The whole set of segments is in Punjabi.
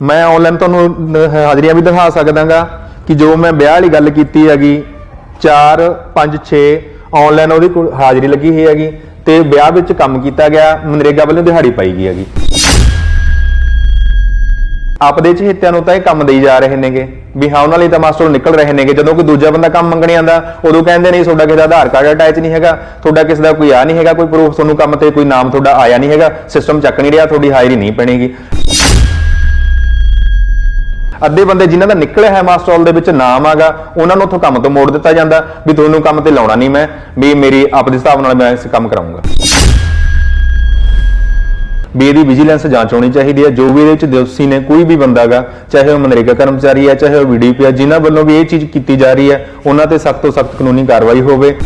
ਮੈਂ ਆਨਲਾਈਨ ਤੁਹਾਨੂੰ ਨ- ਹਾਜ਼ਰੀਆਂ ਵੀ ਦਿਖਾ ਸਕਦਾਗਾ ਕਿ ਜੋ ਮੈਂ ਵਿਆਹ ਵਾਲੀ ਗੱਲ ਕੀਤੀ ਹੈਗੀ 4 5 6 ਆਨਲਾਈਨ ਉਹਦੀ ਕੋਲ ਹਾਜ਼ਰੀ ਲੱਗੀ ਹੋਈ ਹੈਗੀ ਤੇ ਵਿਆਹ ਵਿੱਚ ਕੰਮ ਕੀਤਾ ਗਿਆ, ਮਨਰੇਗਾ ਵੱਲੋਂ ਦਿਹਾੜੀ ਪਾਈ ਗਈ ਹੈਗੀ। ਆਪਦੇ ਚਹੇਤਿਆਂ ਨੂੰ ਤਾਂ ਇਹ ਕੰਮ ਦੇਈ ਜਾ ਰਹੇ ਨੇਗੇ, ਵੀ ਹਾਂ, ਉਹਨਾਂ ਲਈ ਤਾਂ ਮਾਸਟਰ ਨਿਕਲ ਰਹੇ ਨੇਗੇ। ਜਦੋਂ ਕੋਈ ਦੂਜਾ ਬੰਦਾ ਕੰਮ ਮੰਗਣ ਆਂਦਾ ਉਦੋਂ ਕਹਿੰਦੇ ਨਹੀਂ ਤੁਹਾਡਾ ਕਿਸੇ ਦਾ ਆਧਾਰ ਕਾਰਡ ਅਟੈਚ ਨਹੀਂ ਹੈਗਾ, ਤੁਹਾਡਾ ਕਿਸੇ ਦਾ ਕੋਈ ਆ ਨਹੀਂ ਹੈਗਾ, ਕੋਈ ਪ੍ਰੂਫ ਤੁਹਾਨੂੰ ਕੰਮ ਤੇ ਕੋਈ ਨਾਮ ਤੁਹਾਡਾ ਆਇਆ ਨਹੀਂ ਹੈਗਾ ਸਿਸਟਮ ਚੱਕ ਨਹੀਂ ਰਿਹਾ, ਤੁਹਾਡੀ ਹਾਜ਼ਰੀ ਨਹੀਂ ਪੈਣੀਗੀ ਅੱਧੇ ਬੰਦੇ ਜਿਨ੍ਹਾਂ ਦਾ ਨਿਕਲਿਆ ਹੈ ਮਾਸਟਰੋਲ ਦੇ ਵਿੱਚ ਨਾਮ ਆਗਾ, ਉਹਨਾਂ ਨੂੰ ਉੱਥੋਂ ਕੰਮ ਤੋਂ ਮੋੜ ਦਿੱਤਾ ਜਾਂਦਾ, ਵੀ ਤੁਹਾਨੂੰ ਕੰਮ ਤੇ ਲਾਉਣਾ ਨਹੀਂ ਮੈਂ, ਵੀ ਮੇਰੀ ਆਪਦੇ ਹਿਸਾਬ ਨਾਲ ਮੈਂ ਇਸ ਕੰਮ ਕਰਾਉਂਗਾ। ਵੀ ਇਹਦੀ ਵਿਜੀਲੈਂਸ ਜਾਂਚ ਹੋਣੀ ਚਾਹੀਦੀ ਹੈ, ਜੋ ਵੀ ਇਹਦੇ ਵਿੱਚ ਦੋਸ਼ੀ ਨੇ, ਕੋਈ ਵੀ ਬੰਦਾਗਾ ਚਾਹੇ ਉਹ ਮਨਰੇਗਾ ਕਰਮਚਾਰੀ ਹੈ, ਚਾਹੇ ਉਹ ਵੀਡੀਪੀ ਹੈ, ਜਿਨ੍ਹਾਂ ਵੱਲੋਂ ਵੀ ਇਹ ਚੀਜ਼ ਕੀਤੀ ਜਾ ਰਹੀ ਹੈ, ਉਹਨਾਂ ਤੇ ਸਖਤ ਤੋਂ ਸਖਤ ਕਾਨੂੰਨੀ ਕਾਰਵਾਈ ਹੋਵੇ।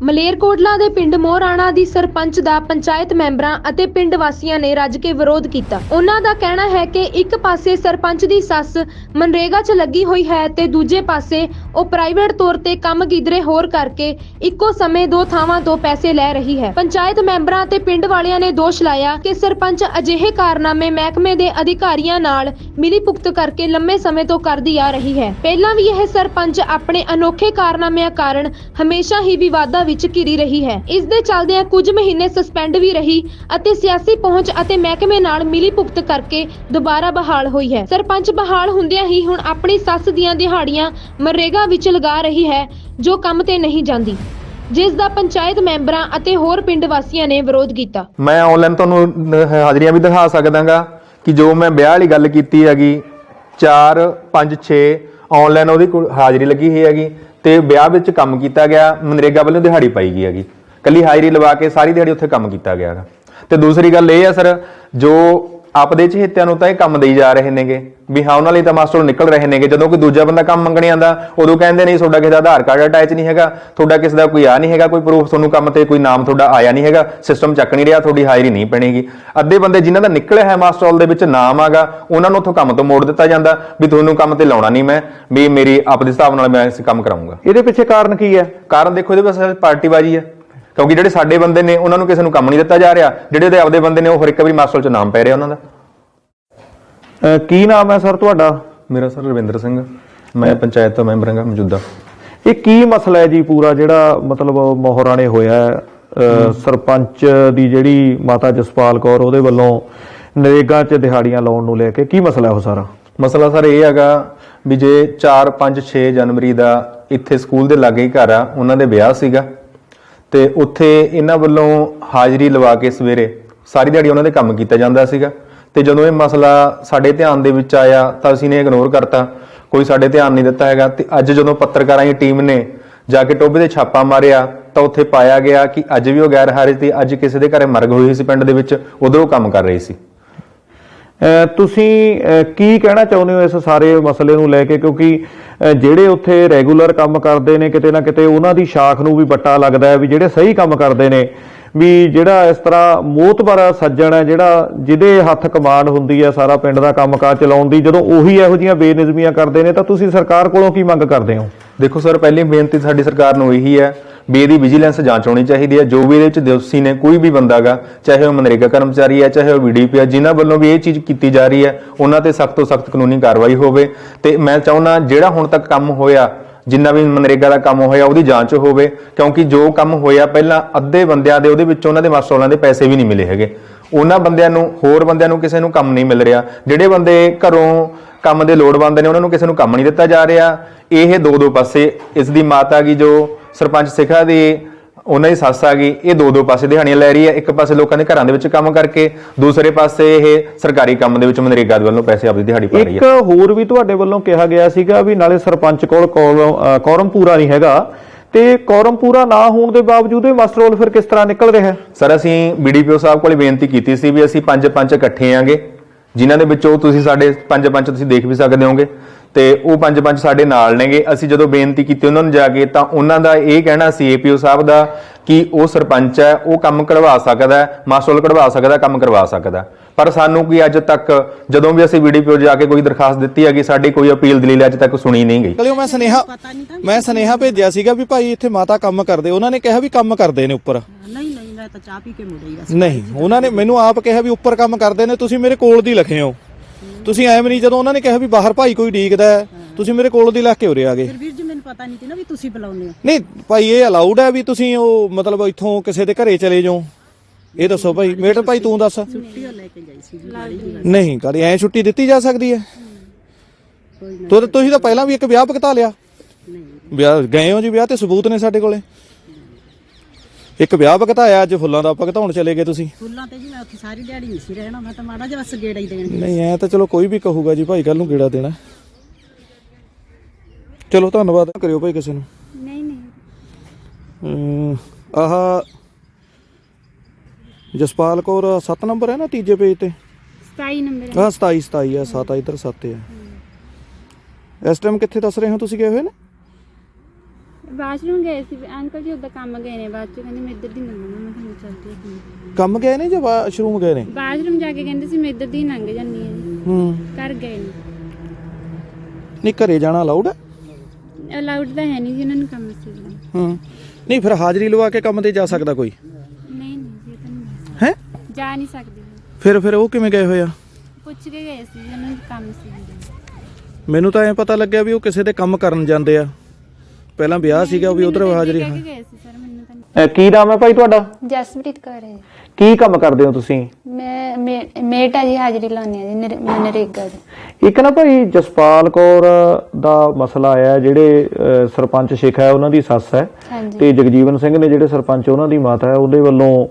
ਮਲੇਰਕੋਟਲਾ ਦੇ ਪਿੰਡ ਮੋਹਰਾਣਾ ਦੀ ਸਰਪੰਚ ਦਾ ਪੰਚਾਇਤ ਮੈਂਬਰਾਂ ਅਤੇ ਪਿੰਡ ਵਾਸੀਆਂ ਨੇ ਰੱਜ ਕੇ ਵਿਰੋਧ ਕੀਤਾ। ਉਹਨਾਂ ਦਾ ਕਹਿਣਾ ਹੈ ਕਿ ਇੱਕ ਪਾਸੇ ਸਰਪੰਚ ਦੀ ਸੱਸ ਮਨਰੇਗਾ 'ਚ ਲੱਗੀ ਹੋਈ ਹੈ ਤੇ ਦੂਜੇ ਪਾਸੇ ਉਹ ਪ੍ਰਾਈਵੇਟ ਤੌਰ ਤੇ ਕੰਮ ਗਿਦਰੇ ਹੋਰ ਕਰਕੇ ਇੱਕੋ ਸਮੇਂ ਦੋ ਥਾਵਾਂ ਤੋਂ ਪੈਸੇ ਲੈ ਰਹੀ ਹੈ। ਪੰਚਾਇਤ ਮੈਂਬਰਾਂ ਅਤੇ ਪਿੰਡ ਵਾਲਿਆਂ ਨੇ ਦੋਸ਼ ਲਾਇਆ ਕਿ ਸਰਪੰਚ ਅਜਿਹੇ ਕਾਰਨਾਮੇ ਮਹਿਕਮੇ ਦੇ ਅਧਿਕਾਰੀਆਂ ਨਾਲ ਮਿਲੀ ਭੁਗਤ ਕਰਕੇ ਲੰਮੇ ਸਮੇਂ ਤੋਂ ਕਰਦੀ ਆ ਰਹੀ ਹੈ। ਪਹਿਲਾਂ ਵੀ ਇਹ ਸਰਪੰਚ ਆਪਣੇ ਅਨੋਖੇ ਕਾਰਨਾਮਿਆਂ ਕਾਰਨ ਹਮੇਸ਼ਾ ਹੀ ਵਿਵਾਦਾਂ ਵਿੱਚ ਘਿਰੀ ਰਹੀ ਹੈ। ਇਸ ਦੇ ਚੱਲਦਿਆਂ ਕੁਝ ਮਹੀਨੇ ਸਸਪੈਂਡ ਵੀ ਰਹੀ ਅਤੇ ਸਿਆਸੀ ਪਹੁੰਚ ਅਤੇ ਮਹਿਕਮੇ ਨਾਲ ਮਿਲੀ ਕਰਕੇ ਦੁਬਾਰਾ ਬਹਾਲ ਹੋਈ ਹੈ। ਸਰਪੰਚ ਬਹਾਲ ਹੁੰਦਿਆਂ ਹੀ ਹੁਣ ਆਪਣੀ ਸੱਸ ਦੀਆਂ ਦਿਹਾੜੀਆਂ ਮਰੇਗਾ ਵਿੱਚ ਲਗਾ ਰਹੀ ਹੈ, ਜੋ ਕੰਮ ਤੇ ਨਹੀਂ ਜਾਂਦੀ। ਜਿਸ ਦਾ ਪੰਚਾਇਤ ਮੈਂਬਰਾਂ ਅਤੇ ਹੋਰ ਪਿੰਡ ਵਾਸੀਆਂ ਨੇ ਵਿਰੋਧ ਕੀਤਾ। ਮੈਂ ਆਨਲਾਈਨ ਤੁਹਾਨੂੰ ਨ- ਹਾਜ਼ਰੀਆਂ ਵੀ ਦਿਖਾ ਸਕਦਾਗਾ ਕਿ ਜੋ ਮੈਂ ਵਿਆਹ ਵਾਲੀ ਗੱਲ ਕੀਤੀ ਹੈਗੀ 4 5 6 ਆਨਲਾਈਨ ਉਹਦੀ ਕੋਲ ਹਾਜ਼ਰੀ ਲੱਗੀ ਹੋਈ ਹੈਗੀ। ਤੇ ਵਿਆਹ ਵਿੱਚ ਕੰਮ ਕੀਤਾ ਗਿਆ, ਮਨਰੇਗਾ ਵੱਲੋਂ ਦਿਹਾੜੀ ਪਾਈ ਗਈ ਹੈਗੀ। ਕੱਲੀ ਹਾਜ਼ਰੀ ਲਵਾ ਕੇ ਸਾਰੀ ਦਿਹਾੜੀ ਉੱਥੇ ਕੰਮ ਕੀਤਾ ਗਿਆ ਹੈਗਾ। ਤੇ ਦੂਸਰੀ ਗੱਲ ਇਹ ਹੈ ਸਰ, ਜੋ ਆਪਦੇ ਚਹੇਤਿਆਂ ਨੂੰ ਤਾਂ ਇਹ ਕੰਮ ਦੇਈ ਜਾ ਰਹੇ ਨੇਗੇ। ਵੀ ਹਾਂ ਉਹਨਾਂ ਲਈ ਤਾਂ ਮਾਸਟਰ ਨਿਕਲ ਰਹੇ ਨੇਗੇ। ਜਦੋਂ ਕੋਈ ਦੂਜਾ ਬੰਦਾ ਕੰਮ ਮੰਗਣ ਆਂਦਾ ਉਦੋਂ ਕਹਿੰਦੇ ਨਹੀਂ ਤੁਹਾਡਾ ਕਿਸੇ ਦਾ ਆਧਾਰ ਕਾਰਡ ਅਟੈਚ ਨਹੀਂ ਹੈਗਾ ਤੁਹਾਡਾ ਕਿਸੇ ਦਾ ਕੋਈ ਆ ਨਹੀਂ ਹੈਗਾ ਕੋਈ ਪ੍ਰੂਫ ਤੁਹਾਨੂੰ ਕੰਮ ਤੇ ਕੋਈ ਨਾਮ ਤੁਹਾਡਾ ਆਇਆ ਨਹੀਂ ਹੈਗਾ ਸਿਸਟਮ ਚੱਕ ਨਹੀਂ ਰਿਹਾ ਤੁਹਾਡੀ ਹਾਜ਼ਰੀ ਨਹੀਂ ਪੈਣੀਗੀ। ਅੱਧੇ ਬੰਦੇ ਜਿਨ੍ਹਾਂ ਦਾ ਨਿਕਲਿਆ ਹੈ ਮਾਸਟਰੋਲ ਦੇ ਵਿੱਚ ਨਾਮ ਆਗਾ ਉਹਨਾਂ ਨੂੰ ਉੱਥੋਂ ਕੰਮ ਤੋਂ ਮੋੜ ਦਿੱਤਾ ਜਾਂਦਾ ਵੀ ਤੁਹਾਨੂੰ ਕੰਮ ਤੇ ਲਾਉਣਾ ਨਹੀਂ ਮੈਂ ਵੀ ਮੇਰੀ ਆਪਦੇ ਹਿਸਾਬ ਨਾਲ ਮੈਂ ਇਸ ਕੰਮ ਕਰਾਉਂਗਾ। ਇਹਦੇ ਪਿੱਛੇ ਕਾਰਨ ਕੀ ਹੈ? ਕਾਰਨ ਦੇਖੋ ਇਹਦੇ ਵਿੱਚ ਪਾਰਟੀਬਾਜ਼ੀ ਹੈ। ਕਿਉਂਕਿ ਜਿਹੜੇ ਸਾਡੇ ਬੰਦੇ ਨੇ ਉਹਨਾਂ ਨੂੰ ਕਿਸੇ ਨੂੰ ਕੰਮ ਨਹੀਂ ਦਿੱਤਾ ਜਾ ਰਿਹਾ ਜਿਹੜੇ ਉਹਦੇ ਆਪਦੇ ਬੰਦੇ ਨੇ ਉਹ ਹਰ ਇੱਕ ਵਾਰੀ ਮਾਸਟਰੋਲ 'ਚ ਨਾਮ ਪੈ ਰਿਹਾ ਉਹਨਾਂ ਦਾ। ਅਹ ਕੀ ਨਾਮ ਹੈ ਸਰ ਤੁਹਾਡਾ? ਮੇਰਾ ਸਰ ਰਵਿੰਦਰ ਸਿੰਘ। ਮੈਂ ਪੰਚਾਇਤ ਦਾ ਮੈਂਬਰ ਹਾਂ ਮੌਜੂਦਾ। ਇਹ ਕੀ ਮਸਲਾ ਹੈ ਜੀ ਪੂਰਾ ਜਿਹੜਾ ਮਤਲਬ ਮੋਹਰਾਣੇ ਹੋਇਆ ਹੈ? ਅਹ ਸਰਪੰਚ ਦੀ ਜਿਹੜੀ ਮਾਤਾ ਜਸਪਾਲ ਕੌਰ ਉਹਦੇ ਵੱਲੋਂ ਨਰੇਗਾ 'ਚ ਦਿਹਾੜੀਆਂ ਲਾਉਣ ਨੂੰ ਲੈ ਕੇ ਕੀ ਮਸਲਾ ਹੈ ਉਹ ਸਾਰਾ? ਮਸਲਾ ਸਰ ਇਹ ਹੈਗਾ ਵੀ ਜੇ 4 5 6 ਜਨਵਰੀ ਦਾ ਇੱਥੇ ਸਕੂਲ ਦੇ ਲਾਗੇ ਹੀ ਘਰ ਆ ਉਹਨਾਂ ਦੇ ਵਿਆਹ ਸੀਗਾ। ਤੇ ਉੱਥੇ ਇਹਨਾਂ ਵੱਲੋਂ ਹਾਜ਼ਰੀ ਲਵਾ ਕੇ ਸਵੇਰੇ ਸਾਰੀ ਦਿਹਾੜੀ ਉਹਨਾਂ ਦੇ ਕੰਮ ਕੀਤਾ ਜਾਂਦਾ ਸੀਗਾ। ਤੇ ਜਦੋਂ ਇਹ ਮਸਲਾ ਸਾਡੇ ਧਿਆਨ ਦੇ ਵਿੱਚ ਆਇਆ ਤਾਂ ਅਸੀਂ ਨੇ ਇਗਨੋਰ ਕਰਤਾ। ਕੋਈ ਸਾਡੇ ਧਿਆਨ ਨਹੀਂ ਦਿੱਤਾ ਹੈਗਾ ਤੇ ਅੱਜ ਜਦੋਂ ਪੱਤਰਕਾਰਾਂ ਦੀ ਟੀਮ ਨੇ ਜਾ ਕੇ ਟੋਬੇ ਤੇ ਛਾਪਾ ਮਾਰਿਆ ਤਾਂ ਉੱਥੇ ਪਾਇਆ ਗਿਆ ਕਿ ਅੱਜ ਵੀ ਉਹ ਗੈਰ ਹਾਜ਼ਰ ਸੀ ਅੱਜ ਕਿਸੇ ਦੇ ਘਰੇ ਮਰਗ ਹੋਈ ਸੀ ਪਿੰਡ ਦੇ ਵਿੱਚ, ਉਧਰ ਉਹ ਕੰਮ ਕਰ ਰਹੀ ਸੀ। ਤੁਸੀਂ ਕੀ ਕਹਿਣਾ ਚਾਹੁੰਦੇ ਹੋ ਇਸ ਸਾਰੇ ਮਸਲੇ ਨੂੰ ਲੈ ਕੇ? ਕਿਉਂਕਿ ਜਿਹੜੇ ਉੱਥੇ ਰੈਗੂਲਰ ਕੰਮ ਕਰਦੇ ਨੇ ਕਿਤੇ ਨਾ ਕਿਤੇ ਉਹਨਾਂ ਦੀ ਸ਼ਾਖ ਨੂੰ ਵੀ ਬੱਟਾ ਲੱਗਦਾ ਹੈ ਵੀ ਜਿਹੜੇ ਸਹੀ ਕੰਮ ਕਰਦੇ ਨੇ ਵੀ ਜਿਹੜਾ ਇਸ ਤਰ੍ਹਾਂ ਮੋਤਬਰ ਸੱਜਣ ਹੈ, ਜਿਹੜਾ ਜਿਹਦੇ ਹੱਥ ਕਮਾਂਡ ਹੁੰਦੀ ਹੈ ਸਾਰਾ ਪਿੰਡ ਦਾ ਕੰਮਕਾਜ ਚਲਾਉਣ ਦੀ, ਜਦੋਂ ਉਹੀ ਇਹੋ ਜੀਆਂ ਬੇਨਿਜ਼ਮੀਆਂ ਕਰਦੇ ਨੇ, ਤਾਂ ਤੁਸੀਂ ਸਰਕਾਰ ਕੋਲੋਂ ਕੀ ਮੰਗ ਕਰਦੇ ਹੋ? ਦੇਖੋ ਸਰ, ਪਹਿਲੀ ਬੇਨਤੀ ਸਾਡੀ ਸਰਕਾਰ ਨੂੰ ਇਹੀ ਹੈ ਵੀ ਇਹਦੀ ਵਿਜੀਲੈਂਸ ਜਾਂਚ ਹੋਣੀ ਚਾਹੀਦੀ ਹੈ। ਜੋ ਵੀ ਇਹਦੇ ਵਿੱਚ ਦੋਸ਼ੀ ਨੇ, ਕੋਈ ਵੀ ਬੰਦਾਗਾ ਚਾਹੇ ਉਹ ਮਨਰੇਗਾ ਕਰਮਚਾਰੀ ਹੈ, ਚਾਹੇ ਉਹ ਵੀਡੀਪੀ ਹੈ, ਜਿਨ੍ਹਾਂ ਵੱਲੋਂ ਵੀ ਇਹ ਚੀਜ਼ ਕੀਤੀ ਜਾ ਰਹੀ ਹੈ, ਉਹਨਾਂ ਤੇ ਸਖਤ ਤੋਂ ਸਖਤ ਕਾਨੂੰਨੀ ਕਾਰਵਾਈ ਹੋਵੇ। ਤੇ ਮੈਂ ਚਾਹੁੰਦਾ, ਜਿਹੜਾ ਹੁਣ ਤੱਕ ਕੰਮ ਹੋਇਆ ਜਿੰਨਾ ਵੀ ਮਨਰੇਗਾ ਦਾ ਕੰਮ ਹੋਇਆ ਉਹਦੀ ਜਾਂਚ ਹੋਵੇ, ਕਿਉਂਕਿ ਜੋ ਕੰਮ ਹੋਇਆ ਪਹਿਲਾਂ ਅੱਧੇ ਬੰਦਿਆਂ ਦੇ, ਉਹਦੇ ਵਿੱਚ ਉਹਨਾਂ ਦੇ ਮਾਸਟਰਾਂ ਦੇ ਪੈਸੇ ਵੀ ਨਹੀਂ ਮਿਲੇ ਹੈਗੇ। ਉਹਨਾਂ ਬੰਦਿਆਂ ਨੂੰ, ਹੋਰ ਬੰਦਿਆਂ ਨੂੰ ਕਿਸੇ ਨੂੰ ਕੰਮ ਨਹੀਂ ਮਿਲ ਰਿਹਾ। ਜਿਹੜੇ ਬੰਦੇ ਘਰੋਂ ਕੰਮ ਦੇ ਲੋੜਵੰਦ ਨੇ, ਉਹਨਾਂ ਨੂੰ ਕਿਸੇ ਨੂੰ ਕੰਮ ਨਹੀਂ ਦਿੱਤਾ ਜਾ ਰਿਹਾ। ਇਹ ਦੋ ਦੋ ਪਾਸੇ, ਇਸ ਦੀ ਮਾਤਾ ਗਈ ਜੋ ਸਰਪੰਚ ਸਿਖਾ ਦੀ ਉਹਨਾਂ ਦੀ ਸੱਸ ਆ ਗਈ ਇਹ ਦੋ ਦੋ ਪਾਸੇ ਦਿਹਾੜੀਆਂ ਲੈ ਰਹੀ ਹੈ। ਇੱਕ ਪਾਸੇ ਲੋਕਾਂ ਦੇ ਘਰਾਂ ਦੇ ਵਿੱਚ ਕੰਮ ਕਰਕੇ ਦੂਸਰੇ ਪਾਸੇ ਇਹ ਸਰਕਾਰੀ ਕੰਮ ਦੇ ਵਿੱਚ ਮਨਰੇਗਾ ਦੇ ਵੱਲੋਂ ਪੈਸੇ ਆਪਦੀ ਦਿਹਾੜੀ ਪਾ ਰਹੀ ਇੱਕ ਹੈ ਹੋਰ ਵੀ ਤੁਹਾਡੇ ਵੱਲੋਂ ਕਿਹਾ ਗਿਆ ਸੀਗਾ ਵੀ ਨਾਲੇ ਸਰਪੰਚ ਕੋਲ ਕੌਰਮ ਪੂਰਾ ਨਹੀਂ ਹੈਗਾ। ਤੇ ਕੌਰਮ ਪੂਰਾ ਨਾ ਹੋਣ ਦੇ ਬਾਵਜੂਦ ਇਹ ਮਾਸਟਰ ਰੋਲ ਫਿਰ ਕਿਸ ਤਰ੍ਹਾਂ ਨਿਕਲ ਰਿਹਾ? ਹੈ ਸਰ ਅਸੀਂ ਬੀਡੀਪੀਓ ਸਾਹਿਬ ਕੋਲੇ ਬੇਨਤੀ ਕੀਤੀ ਸੀ ਵੀ ਅਸੀਂ ਪੰਜ ਪੰਜ ਇਕੱਠੇ ਆਂਗੇ ਜਿਨ੍ਹਾਂ ਦੇ ਵਿੱਚੋਂ ਤੁਸੀਂ ਸਾਡੇ ਪੰਜ ਪੰਜ ਤੁਸੀਂ ਦੇਖ ਵੀ ਸਕਦੇ ਹੋਗੇ। ਤੇ ਉਹ ਪੰਜ ਪੰਜ ਸਾਡੇ ਨਾਲ ਨੇਗੇ। ਅਸੀਂ ਜਦੋਂ ਬੇਨਤੀ ਕੀਤੀ ਉਹਨਾਂ ਨੂੰ ਜਾ ਕੇ ਤਾਂ ਉਹਨਾਂ ਦਾ ਇਹ ਕਹਿਣਾ ਸੀ ਏਪੀਓ ਸਾਹਿਬ ਦਾ ਕਿ ਉਹ ਸਰਪੰਚ ਹੈ ਉਹ ਕੰਮ ਕਰਵਾ ਸਕਦਾ ਹੈ ਮਾਸਟਰ ਕਢਵਾ ਸਕਦਾ ਕੰਮ ਕਰਵਾ ਸਕਦਾ। ਪਰ ਸਾਨੂੰ ਕੀ ਅੱਜ ਤੱਕ ਜਦੋਂ ਵੀ ਅਸੀਂ ਵੀਡੀਓ ਜਾ ਕੇ ਕੋਈ ਦਰਖਾਸਤ ਦਿੱਤੀ ਹੈਗੀ ਸਾਡੀ ਕੋਈ ਅਪੀਲ ਦਲੀਲ ਅੱਜ ਤੱਕ ਸੁਣੀ ਨਹੀਂ ਗਈ। ਕਲਿਓ ਮੈਂ ਸੁਨੇਹਾ ਮੈਂ ਸੁਨੇਹਾ ਭੇਜਿਆ ਸੀਗਾ ਵੀ ਭਾਈ ਇੱਥੇ ਮਾਤਾ ਕੰਮ ਕਰਦੇ। ਉਹਨਾਂ ਨੇ ਕਿਹਾ ਵੀ ਕੰਮ ਕਰਦੇ ਨੇ ਉੱਪਰ। ਨਹੀਂ ਨਹੀਂ ਮੈਂ ਤਾਂ ਚਾਹ ਪੀ ਕੇ ਮੁੜੀ ਬਸ ਨਹੀਂ ਉਹਨਾਂ ਨੇ ਮੈਨੂੰ ਆਪ ਕਿਹਾ ਵੀ ਉੱਪਰ ਕੰਮ ਕਰਦੇ ਨੇ ਤੁਸੀਂ ਮੇਰੇ ਕੋਲ ਦੀ ਲਿਖੇ ਹੋ। ਤੁਸੀਂ ਐਵੇਂ ਨਹੀਂ ਜਦੋਂ ਉਹਨਾਂ ਨੇ ਕਿਹਾ ਵੀ ਬਾਹਰ ਭਾਈ ਕੋਈ ਡੀਕਦਾ ਹੈ, ਤੁਸੀਂ ਮੇਰੇ ਕੋਲ ਦੀ ਲਿਖ ਕੇ ਉਰੇ ਆ ਗਏ। ਫਿਰ ਵੀਰ ਜੀ ਮੈਨੂੰ ਪਤਾ ਨਹੀਂ ਸੀ ਨਾ ਵੀ ਤੁਸੀਂ ਬੁਲਾਉਂਦੇ ਹੋ। ਨਹੀਂ ਭਾਈ ਇਹ ਅਲਾਉਡ ਹੈ ਵੀ ਤੁਸੀਂ ਉਹ ਮਤਲਬ ਇੱਥੋਂ ਕਿਸੇ ਦੇ ਘਰੇ ਚਲੇ ਜਾਓ। ਇਹ ਦੱਸੋ ਭਾਈ ਮੇਟਰ ਭਾਈ ਤੂੰ ਦੱਸ। ਛੁੱਟੀ ਉਹ ਲੈ ਕੇ ਜਾਈ ਸੀ ਜੀ ਮਾੜੀ ਜੀ। ਨਹੀਂ ਕਦੇ ਐ ਛੁੱਟੀ ਦਿੱਤੀ ਜਾ ਸਕਦੀ ਹੈ? ਤੋ ਤੁਸੀਂ ਤਾਂ ਪਹਿਲਾਂ ਵੀ ਇੱਕ ਵਿਆਹ ਭਗਤਾ ਲਿਆ। ਵਿਆਹ ਗਏ ਹੋ ਜੀ ਵਿਆਹ ਤੇ ਸਬੂਤ ਨੇ ਸਾਡੇ ਕੋਲੇ। ਇੱਕ ਵਿਆਹ ਭਗਤਾਇਆ ਅੱਜ ਫੁੱਲਾਂ ਦਾ ਭਗਤਾਉਣ ਚਲੇ ਗਏ ਤੁਸੀਂ? ਫੁੱਲਾਂ ਤੇ ਜੀ ਮੈਂ ਉੱਥੇ ਸਾਰੀ ਦਿਹਾੜੀ ਨਹੀਂ ਸੀ ਰਹਿਣਾ ਮੈਂ ਤਾਂ ਮਾੜਾ ਜਿਹਾ ਬਸ ਗੇੜਾ ਹੀ ਦੇਣ ਨਹੀਂ ਐ ਤਾਂ ਚਲੋ ਕੋਈ ਵੀ ਕਹੂਗਾ ਜੀ ਭਾਈ ਕੱਲ ਨੂੰ ਗੇੜਾ ਦੇਣਾ। ਚਲੋ ਧੰਨਵਾਦ ਕਰਿਓ ਭਾਈ ਕਿਸੇ ਨੂੰ। ਨਹੀਂ ਨਹੀਂ। ਆਹ ਜਸਪਾਲ ਕੌਰ 7 ਨੰਬਰ ਹੈ ਨਾ ਤੀਜੇ ਪੇਜ ਤੇ? 27 ਨੰਬਰ ਆਹ 27 27 ਆ 7 ਆ ਇੱਧਰ 7 ਆ। ਇਸ ਟਾਈਮ ਕਿੱਥੇ ਦੱਸ ਰਹੇ ਹੋ ਤੁਸੀਂ ਗਏ ਹੋਏ ਨੇ? ਵਾਸ਼ਰੂਮ ਗਏ ਸੀ ਅੰਕਲ ਜੀ ਉਹਦਾ ਕੰਮ ਗਏ ਨੇ ਬਾਅਦ ਚ ਕਹਿੰਦੇ ਮੈਂ ਇੱਧਰ ਦੀ ਲੰਘਣਾ ਮੈਂ ਤੁਹਾਨੂੰ ਚੱਲਦੀ ਹਾਂ ਕੰਮ ਗਏ ਨੇ ਜਾਂ ਵਾਸ਼ਰੂਮ ਗਏ ਨੇ? ਵਾਸ਼ਰੂਮ ਜਾ ਕੇ ਕਹਿੰਦੇ ਸੀ ਮੈਂ ਇੱਧਰ ਦੀ ਲੰਘ ਜਾਂਦੀ ਹਾਂ ਜੀ। ਹੂੰ। ਕਰ ਗਏ ਨੇ। ਨਹੀਂ ਘਰੇ ਜਾਣਾ ਅਲਾਉਡ ਹੈ? ਅਲਾਉਡ ਤਾਂ ਹੈ ਨਹੀਂ ਜੀ ਉਹਨਾਂ ਨੂੰ ਕੰਮ ਸੀ। ਹੂੰ। ਨਹੀਂ ਫਿਰ ਹਾਜ਼ਰੀ ਲਵਾ ਕੇ ਕੰਮ ਤੇ ਜਾ ਸਕਦਾ ਕੋਈ? ਨਹੀਂ ਨਹੀਂ ਜੀ ਇਹ ਤਾਂ ਨਹੀਂ ਹੈ ਸਕਦੀ। ਜਾ ਨਹੀਂ ਸਕਦੀ ਜੀ। ਫਿਰ ਫਿਰ ਉਹ ਕਿਵੇਂ ਗਏ ਹੋਏ ਆ? ਪੁੱਛ ਕੇ ਗਏ ਸੀ ਜੀ, ਉਹਨਾਂ ਨੂੰ ਕੰਮ ਸੀ ਜੀ। ਮੈਨੂੰ ਤਾਂ ਐ ਪਤਾ ਲੱਗਿਆ ਵੀ ਉਹ ਕਿਸੇ ਦੇ ਕੰਮ ਕਰਨ ਜਾਂਦੇ ਆ। ਪਹਿਲਾਂ ਵਿਆਹ ਸੀਗਾ ਵੀ ਉਧਰ ਹਾਜ਼ਰੀ ਕਹਿ ਕੇ ਗਏ ਸੀ ਸਰ ਮੈਨੂੰ ਤਾਂ ਨਹੀਂ- ਕੀ ਨਾਮ ਹੈ ਭਾਈ ਤੁਹਾਡਾ? ਜਸਪ੍ਰੀਤ ਕੌਰ ਹੈ। ਕੀ ਕੰਮ ਕਰਦੇ ਹੋ ਤੁਸੀਂ? ਮੈਂ ਮੇ- ਮੇਟ ਜੀ ਹਾਜ਼ਰੀ ਲਾਉਂਦੀ ਆ ਜੀ ਨਰੇ- ਨਰੇਗਾ ਦੀ ਇੱਕ ਨਾ ਭਾਈ ਜਸਪਾਲ ਕੌਰ ਦਾ ਮਸਲਾ ਆਇਆ ਹੈ, ਜਿਹੜੇ ਅਹ, ਸਰਪੰਚ ਸ਼ੇਖਾ ਹੈ ਉਹਨਾਂ ਦੀ ਸੱਸ ਹੈ। ਹਾਂਜੀ। ਤੇ ਜਗਜੀਵਨ ਸਿੰਘ ਨੇ ਜਿਹੜੇ ਸਰਪੰਚ ਉਹਨਾਂ ਦੀ ਮਾਤਾ ਹੈ ਉਹਦੇ ਵੱਲੋਂ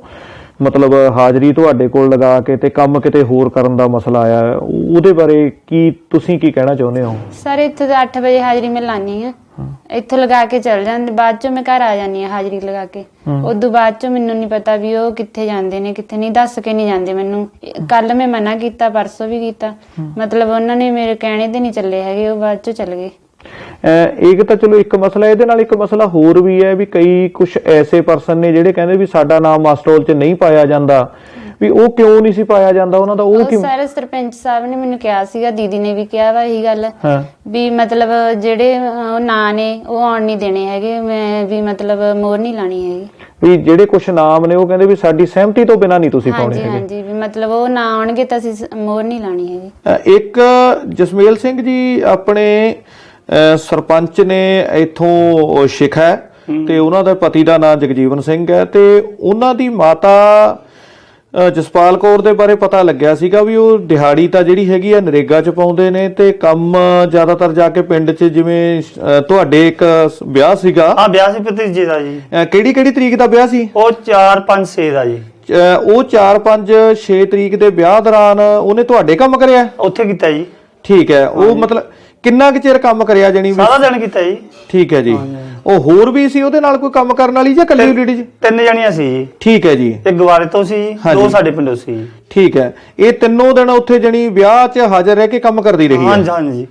ਮਤਲਬ ਹਾਜ਼ਰੀ ਤੁਹਾਡੇ ਕੋਲ ਲਗਾ ਕੇ ਤੇ ਕੰਮ ਕਿਤੇ ਹੋਰ ਕਰਨ ਦਾ ਮਸਲਾ ਆਇਆ। ਉਹਦੇ ਬਾਰੇ ਕੀ ਤੁਸੀਂ ਕੀ ਕਹਿਣਾ ਚਾਹੁੰਦੇ ਹੋ? ਸਰ ਇੱਥੇ ਤਾਂ 8 ਵਜੇ ਹਾਜ਼ਰੀ ਮੈਂ ਲਾਣੀ ਆ ਇੱਥੋਂ ਲਗਾ ਕੇ ਚਲ ਜਾਂਦੇ ਬਾਅਦ ਚੋਂ ਮੈਂ ਘਰ ਆ ਜਾਂਦੀ ਆ ਹਾਜ਼ਰੀ ਲਗਾ ਕੇ। ਉਦੋਂ ਬਾਅਦ ਚੋਂ ਮੈਨੂੰ ਨਹੀਂ ਪਤਾ ਵੀ ਉਹ ਕਿੱਥੇ ਜਾਂਦੇ ਨੇ ਕਿੱਥੇ ਨਹੀਂ ਦੱਸ ਕੇ ਨਹੀਂ ਜਾਂਦੇ ਮੈਨੂੰ। ਕੱਲ ਮੈਂ ਮਨਾ ਕੀਤਾ ਪਰਸੋਂ ਵੀ ਕੀਤਾ। ਮਤਲਬ ਉਹਨਾਂ ਨੇ ਮੇਰੇ ਕਹਿਣੇ ਤੇ ਨਹੀਂ ਚੱਲੇ ਹੈਗੇ ਉਹ ਬਾਅਦ ਚੋਂ ਚੱਲ ਗਏ। ਇੱਕ ਤਾਂ ਚਲੋ ਇੱਕ ਮਸਲਾ ਇਹਦੇ ਨਾਲ ਇੱਕ ਮਸਲਾ ਹੋਰ ਵੀ ਹੈ ਵੀ ਕਈ ਕੁਝ ਐਸੇ ਪਰਸਨ ਨੇ ਜਿਹੜੇ ਕਹਿੰਦੇ ਵੀ ਸਾਡਾ ਨਾਮ ਮਾਸਟਰੋਲ 'ਚ ਨਹੀਂ ਪਾਇਆ ਜਾਂਦਾ ਵੀ ਉਹ ਕਿਉਂ ਨਹੀਂ ਸੀ ਪਾਇਆ ਜਾਂਦਾ ਉਹਨਾਂ ਦਾ ਉਹ ਕਿਉਂ ਸਰ ਸਰਪੰਚ ਸਾਹਿਬ ਨੇ ਮੈਨੂੰ ਕਿਹਾ ਸੀਗਾ ਦੀਦੀ ਨੇ ਵੀ ਕਿਹਾ ਵਾ ਇਹੀ ਗੱਲ ਵੀ ਮਤਲਬ ਜਿਹੜੇ ਉਹ ਨਾਂ ਨੇ ਉਹ ਆਉਣ ਨਹੀਂ ਦੇਣੇ ਹੈਗੇ ਮੈਂ ਵੀ ਮਤਲਬ ਮੋਹਰ ਨਹੀਂ ਲਾਣੀ ਹੈਗੀ। ਵੀ ਜਿਹੜੇ ਕੁਝ ਨਾਮ ਨੇ ਉਹ ਕਹਿੰਦੇ ਵੀ ਸਾਡੀ ਸਹਿਮਤੀ ਤੋਂ ਬਿਨਾਂ ਨਹੀਂ ਤੁਸੀਂ ਪਾਉਣੇ ਹੈਗੇ। ਹਾਂਜੀ ਵੀ ਮਤਲਬ ਉਹ ਨਾ ਆਉਣਗੇ ਤਾਂ ਅਸੀਂ ਮੋਹਰ ਨਹੀਂ ਲਾਣੀ ਹੈਗੀ। ਇੱਕ ਜਸਮੇਲ ਸਿੰਘ ਜੀ ਆਪਣੇ ਸਰਪੰਚ ਨੇ ਇਥੋਂ ਸ਼ਿਖਾ ਤੇ ਉਹਨਾਂ ਦੇ ਪਤੀ ਦਾ ਨਾਮ ਜਗਜੀਵਨ ਸਿੰਘ ਹੈ ਤੇ ਉਹਨਾਂ ਦੀ ਮਾਤਾ ਜਸਪਾਲ ਕੌਰ ਦੇ ਬਾਰੇ ਪਤਾ ਲੱਗਿਆ ਸੀਗਾ ਵੀ ਉਹ ਦਿਹਾੜੀ ਤਾਂ ਜਿਹੜੀ ਹੈਗੀ ਆ ਨਰੇਗਾ ਚ ਪਾਉਂਦੇ ਨੇ ਤੇ ਕੰਮ ਜ਼ਿਆਦਾਤਰ ਜਾ ਕੇ ਪਿੰਡ 'ਚ ਜਿਵੇਂ ਤੁਹਾਡੇ ਇੱਕ ਵਿਆਹ ਸੀਗਾ। ਹਾਂ ਵਿਆਹ ਸੀ ਭਤੀਜੇ ਦਾ ਜੀ। ਕਿਹੜੀ ਕਿਹੜੀ ਤਰੀਕ ਦਾ ਵਿਆਹ ਸੀ? ਉਹ 4 5 6 ਦਾ ਜੀ। ਉਹ 4 5 6 ਤਰੀਕ ਦੇ ਵਿਆਹ ਦੌਰਾਨ ਉਹਨੇ ਤੁਹਾਡੇ ਕੰਮ ਕਰਿਆ? ਉੱਥੇ ਕੀਤਾ ਜੀ। ਠੀਕ ਹੈ ਉਹ ਮਤਲਬ ਕਿੰਨਾ ਕੁ ਚਿਰ ਕੰਮ ਕਰਿਆ ਜਣੀ ਵੀ? ਸਾਰਾ ਦਿਨ ਕੀਤਾ ਜੀ। ਠੀਕ ਹੈ ਜੀ। ਉਹ ਹੋਰ ਵੀ ਸੀ ਉਹਦੇ ਨਾਲ ਕੋਈ ਕੰਮ ਕਰਨ ਵਾਲੀ ਜਾਂ ਇਕੱਲੀ ਲੇਡੀ ਜੀ ਤਿੰਨ ਜਣੀਆਂ ਸੀ ਜੀ। ਠੀਕ ਹੈ ਜੀ। ਇੱਕ ਗਵਾਰੇ ਤੋਂ ਸੀ। ਦੋ ਸਾਡੇ ਪਿੰਡੋਂ ਸੀ। ਠੀਕ ਹੈ। ਇਹ ਤਿੰਨੋਂ ਦਿਨ ਉੱਥੇ ਜਣੀ ਵਿਆਹ 'ਚ ਹਾਜ਼ਰ ਰਹਿ ਕੇ ਕੰਮ ਕਰਦੀ ਰਹੀ ਹੈ। ਹਾਂਜੀ ਹਾਂਜੀ।